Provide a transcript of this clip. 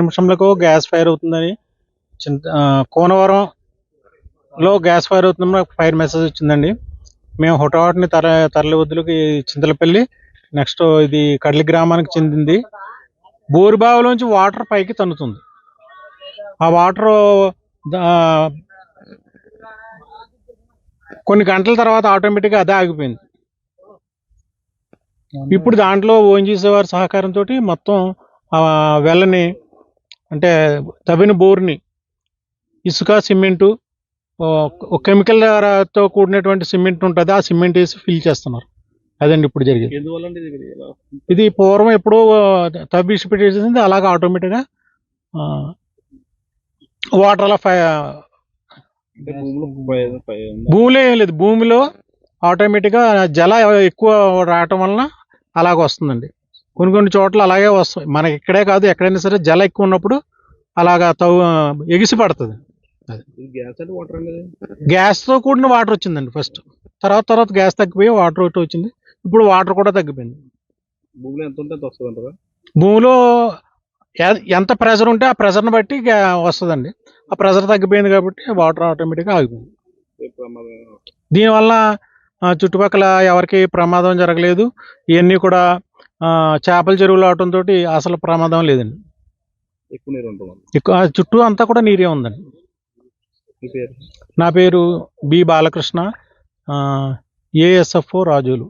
నిమిషంలకు gas fire అవుతుందని చింత కోనవరంలో gas fire అవుతుందని నాకు ఫైర్ మెసేజ్ వచ్చిందండి. మేము హుటాహుటిని తర తరలి వద్దులకి చింతలపల్లి నెక్స్ట్ ఇది కడ్లి గ్రామానికి చెందింది. బోరుబావిలోంచి వాటర్ పైకి తన్నుతుంది. ఆ వాటర్ కొన్ని గంటల తర్వాత ఆటోమేటిక్గా అదే ఆగిపోయింది. ఇప్పుడు దాంట్లో ఓఎన్జీసీ వారి సహకారంతో మొత్తం ఆ వెళ్ళని అంటే తవ్విన బోర్ని ఇసుక సిమెంటు కెమికల్తో కూడినటువంటి సిమెంట్ ఉంటుంది ఆ సిమెంట్ వేసి ఫిల్ చేస్తున్నారు. అదండి ఇప్పుడు జరిగేది. ఇది పూర్వం ఎప్పుడో తవ్వి పెట్టేసింది అలాగే ఆటోమేటిక్గా వాటర్ అలా? భూమిలో ఏం లేదు. భూమిలో ఆటోమేటిక్గా జల ఎక్కువ రావటం వలన అలాగ వస్తుందండి. కొన్ని కొన్ని చోట్ల అలాగే వస్తాయి. మనకి ఇక్కడే కాదు ఎక్కడైనా సరే జల ఎక్కువ ఉన్నప్పుడు అలాగా తవ్వు ఎగిసి పడుతుంది? గ్యాస్తో కూడిన వాటర్ వచ్చిందండి ఫస్ట్. తర్వాత తర్వాత గ్యాస్ తగ్గిపోయి వాటర్ ఒకటి వచ్చింది. ఇప్పుడు వాటర్ కూడా తగ్గిపోయింది. భూమిలో ఎంత ఉంటే భూమిలో ఎంత ప్రెషర్ ఉంటే ఆ ప్రెషర్ని బట్టి వస్తుందండి. ఆ ప్రెషర్ తగ్గిపోయింది కాబట్టి వాటర్ ఆటోమేటిక్గా ఆగిపోయింది. దీనివల్ల చుట్టుపక్కల ఎవరికి ప్రమాదం జరగలేదు. ఇవన్నీ కూడా చేపల చెరువులు అవటంతో అసలు ప్రమాదం లేదండి. ఎక్కువ నీరు ఉంటుంది ఎక్కువ చుట్టూ అంతా కూడా నీరే ఉందండి. పేరు? నా పేరు బి బాలకృష్ణ ఏఎస్ఎఫ్ఓ రాజులు.